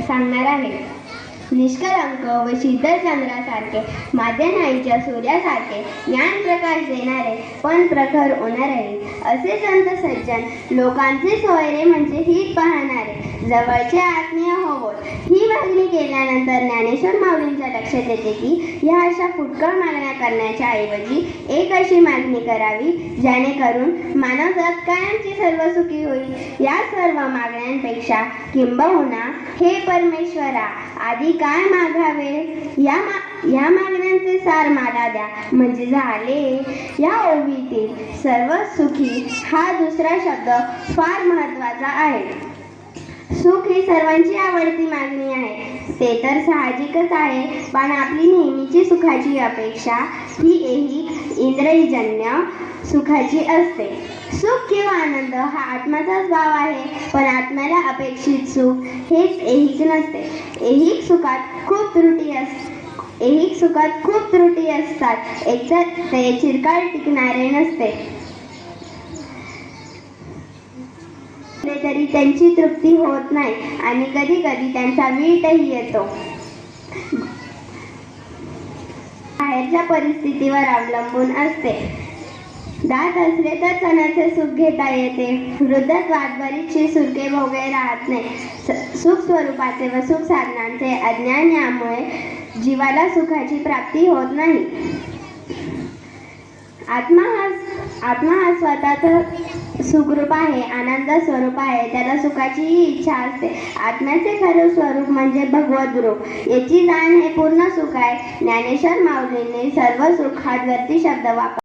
सांगणार आहे. निष्कलंक व शीतल चंद्रासारखे माध्यनाईच्या सूर्यासारखे ज्ञान प्रकाश देणारे पण प्रखर होणारे. असे संत सज्जन लोकांचे सोयरे म्हणजे हित पाहणारे. जवळचे आत्मीय होवोत ही. मागणी केल्यानंतर ज्ञानेश्वर माऊलींच्या लक्षात येते की या अशा फुटकळ मागण्या करण्याच्या ऐवजी एक अशी मागणी करावी जेणेकरून मानवजात कायमची सर्व सुखी होईल. या सर्व मागण्यांपेक्षा किंबहुना हे परमेश्वरा आधी काय मागावे? या मा या मागण्यांचे सार मला द्या. म्हणजे झाले. या ओवीतील सर्व सुखी हा दुसरा शब्द फार महत्त्वाचा आहे. सुख ही सर्वांची आवडती मागणी आहे. ते तर साहजिकच आहे पण आपली नेहमीची सुखाची अपेक्षा ही एही इंद्रियजन्य सुखाची असते. सुख किंवा आनंद हा आत्माचाच भाव आहे पण आत्म्याला अपेक्षित सुख हेच एहीच नसते. ऐहिक सुखात खूप त्रुटी असते ऐहिक सुखात खूप त्रुटी असतात. एकतर ते चिरकाळ टिकणारे नसते. केले तरी त्यांची तृप्ती होत नाही. आणि कधी कधी त्यांचा वीटही येतो. बाहेरच्या परिस्थितीवर अवलंबून असते. दात असले तर सणाचे सुख घेता येते. वृद्धत्वात बरीचशी सुखे भोगे राहत नाही. सुख स्वरूपाचे व सुख साधनांचे अज्ञान यामुळे जीवाला सुखाची प्राप्ती होत नाही. आत्मा हा आत्मा हा स्वतःच सुखरूप आहे आनंद स्वरूप आहे त्याला सुखाचीही इच्छा असते. आत्म्याचे खरे स्वरूप म्हणजे भगवत रूप. याची जाण हे पूर्ण सुख आहे. ज्ञानेश्वर माऊलींनी सर्व सुखात व्यक्ती शब्द वापर